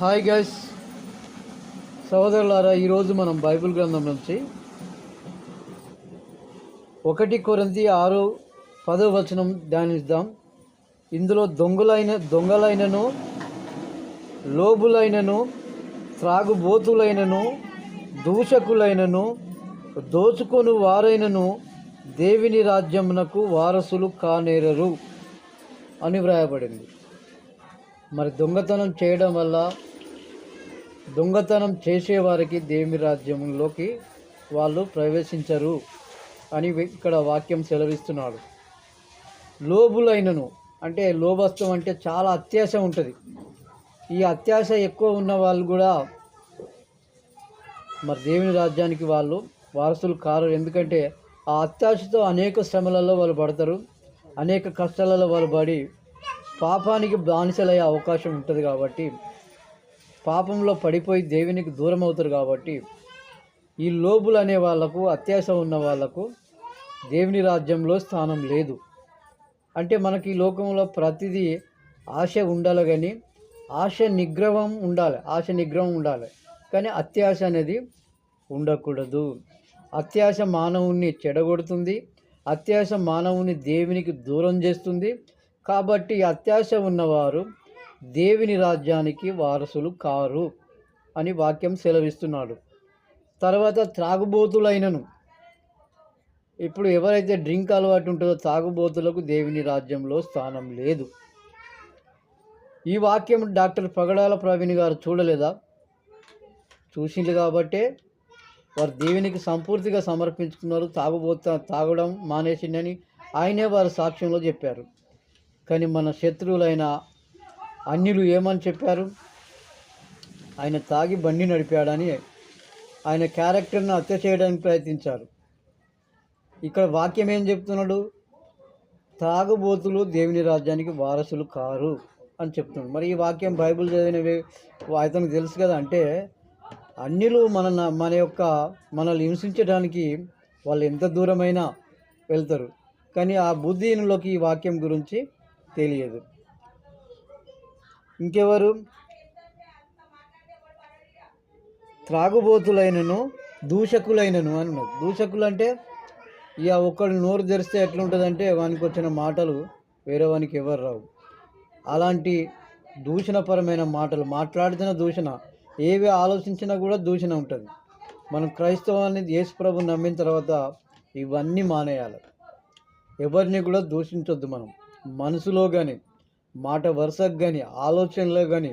Hi guys. సహోదరులారా ఈరోజు మనం బైబిల్ గ్రంథం నుంచి ఒకటి కొరంది ఆరు పదో వచనం ధ్యానిద్దాం. ఇందులో దొంగలైన దొంగలైనను లోబులైనను త్రాగుబోతులైనను దూషకులైనను దోచుకొని వారైనను దేవుని రాజ్యమునకు వారసులు కానేరరు అని వ్రాయబడింది. మరి దొంగతనం చేయడం వల్ల దొంగతనం చేసేవారికి దేవుని రాజ్యంలోకి వాళ్ళు ప్రవేశించరు అని ఇక్కడ వాక్యం సెలవిస్తున్నాడు. లోబులైనను అంటే లోభత్వం అంటే చాలా అత్యాశ ఉంటుంది. ఈ అత్యాశ ఎక్కువ ఉన్న వాళ్ళు కూడా మరి దేవుని రాజ్యానికి వాళ్ళు వారసులు కారు. ఎందుకంటే ఆ అత్యాశతో అనేక శ్రమలలో వాళ్ళు పడతారు అనేక కష్టాలలో వాళ్ళు పడి పాపానికి బానిసలయ్యే అవకాశం ఉంటుంది కాబట్టి పాపంలో పడిపోయి దేవునికి దూరం అవుతారు కాబట్టి ఈ లోబులు అనే వాళ్ళకు అత్యాశ ఉన్న వాళ్ళకు దేవుని రాజ్యంలో స్థానం లేదు. అంటే మనకి ఈ లోకంలో ప్రతిదీ ఆశ ఉండాలి కానీ ఆశ నిగ్రహం ఉండాలి ఆశ నిగ్రహం ఉండాలి. కానీ అత్యాశ అనేది ఉండకూడదు. అత్యాశ మానవుణ్ణి చెడగొడుతుంది అత్యాశ మానవుని దేవునికి దూరం చేస్తుంది. కాబట్టి అత్యాశ ఉన్నవారు దేవుని రాజ్యానికి వారసులు కారు అని వాక్యం సెలవిస్తున్నాడు. తర్వాత త్రాగుబోతులైనను. ఇప్పుడు ఎవరైతే డ్రింక్ అలవాటు ఉంటుందో తాగుబోతులకు దేవుని రాజ్యంలో స్థానం లేదు. ఈ వాక్యం డాక్టర్ పగడాల ప్రవీణ్ గారు చూడలేదా? చూసింది కాబట్టే వారు దేవునికి సంపూర్తిగా సమర్పించుకున్నారు. తాగుబోత తాగడం మానేసిందని ఆయనే వారు సాక్ష్యంలో చెప్పారు. కానీ మన శత్రువులైన అన్యులు ఏమని చెప్పారు? ఆయన తాగి బండి నడిపాడని ఆయన క్యారెక్టర్ను హత్య చేయడానికి ప్రయత్నించారు. ఇక్కడ వాక్యం ఏం చెప్తున్నాడు? తాగుబోతులు దేవుని రాజ్యానికి వారసులు కారు అని చెప్తున్నాడు. మరి ఈ వాక్యం బైబిల్ చదివినవి అతనికి తెలుసు కదా? అంటే అన్యులు మన మన యొక్క మనల్ని హింసించడానికి వాళ్ళు ఎంత దూరమైనా వెళ్తారు. కానీ ఆ బుద్ధిహీనులోకి ఈ వాక్యం గురించి తెలియదు. ఇంకెవరు? త్రాగుబోతులైనను దూషకులైనను అన్నది దూషకులు అంటే ఇక ఒక్కడు నోరు తెరిస్తే ఎట్లుంటుందంటే వానికి వచ్చిన మాటలు వేరే వానికి ఎవరు రావు. అలాంటి దూషణపరమైన మాటలు మాట్లాడుతున్న దూషణ. ఏవి ఆలోచించినా కూడా దూషణ ఉంటుంది. మనం క్రైస్తవాన్ని యేసుప్రభు నమ్మిన తర్వాత ఇవన్నీ మానేయాలి. ఎవరిని కూడా దూషించొద్దు మనం. మనసులో కానీ మాట వరుసకు కానీ ఆలోచనలో కానీ